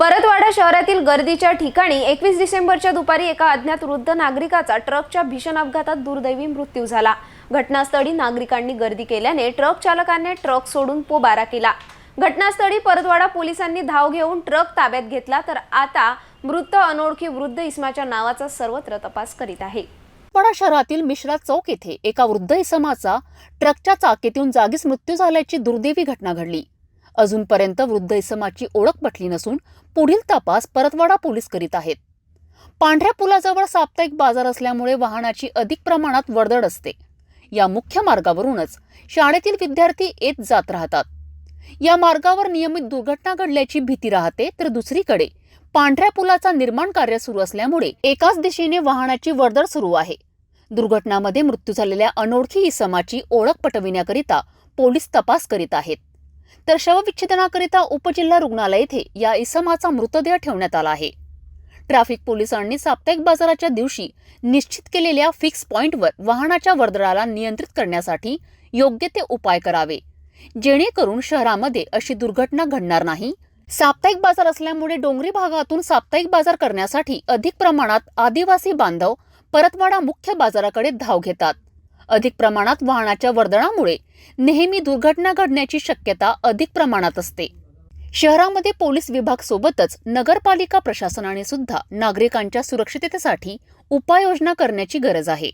परतवाडा शहरातील गर्दीच्या ठिकाणी एकवीस डिसेंबरच्या दुपारी एका अज्ञात वृद्ध नागरिकाचा ट्रकच्या भीषण अपघातात दुर्दैवी मृत्यू झाला. घटनास्थळी नागरिकांनी गर्दी केल्याने ट्रक चालकाने ट्रक सोडून पोबारा केला. घटनास्थळी परतवाडा पोलिसांनी धाव घेऊन ट्रक ताब्यात घेतला तर आता मृत अनोळखी वृद्ध इस्माच्या नावाचा सर्वत्र तपास करीत आहे. पडा शहरातील मिश्रा चौक येथे एका वृद्ध इसमाचा ट्रकच्या चाकीतून जागीच मृत्यू झाल्याची दुर्दैवी घटना घडली. अजूनपर्यंत वृद्ध इसमाची ओळख पटली नसून पुढील तपास परतवाडा पोलीस करीत आहेत. पांढऱ्या पुलाजवळ साप्ताहिक बाजार असल्यामुळे वाहनाची अधिक प्रमाणात वर्दळ असते. या मुख्य मार्गावरूनच शाळेतील विद्यार्थी येत जात राहतात. या मार्गावर नियमित दुर्घटना घडल्याची भीती राहते तर दुसरीकडे पांढऱ्या पुलाचा निर्माण कार्य सुरू असल्यामुळे एकाच दिशेने वाहनाची वर्दळ सुरू आहे. दुर्घटनामध्ये मृत्यू झालेल्या अनोळखी इसमाची ओळख पटविण्याकरिता पोलीस तपास करीत आहेत. तर शवविच्छेदनाकरिता उपजिल्हा रुग्णालय येथे या इसमाचा मृतदेह ठेवण्यात आला आहे. ट्रॅफिक पोलिसांनी साप्ताहिक बाजाराच्या दिवशी निश्चित केलेल्या फिक्स पॉइंटवर वाहनाच्या वर्दळाला नियंत्रित करण्यासाठी योग्य ते उपाय करावे. जेणेकरून शहरामध्ये अशी दुर्घटना घडणार नाही. साप्ताहिक बाजार असल्यामुळे डोंगरी भागातून साप्ताहिक बाजार करण्यासाठी अधिक प्रमाणात आदिवासी बांधव परतवाडा मुख्य बाजाराकडे धाव घेतात. अधिक प्रमाणात वाहनाच्या वर्दळामुळे नेहमी दुर्घटना घडण्याची शक्यता अधिक प्रमाणात असते. शहरामध्ये पोलीस विभाग सोबतच नगरपालिका प्रशासनाने सुद्धा नागरिकांच्या सुरक्षिततेसाठी उपाययोजना करण्याची गरज आहे.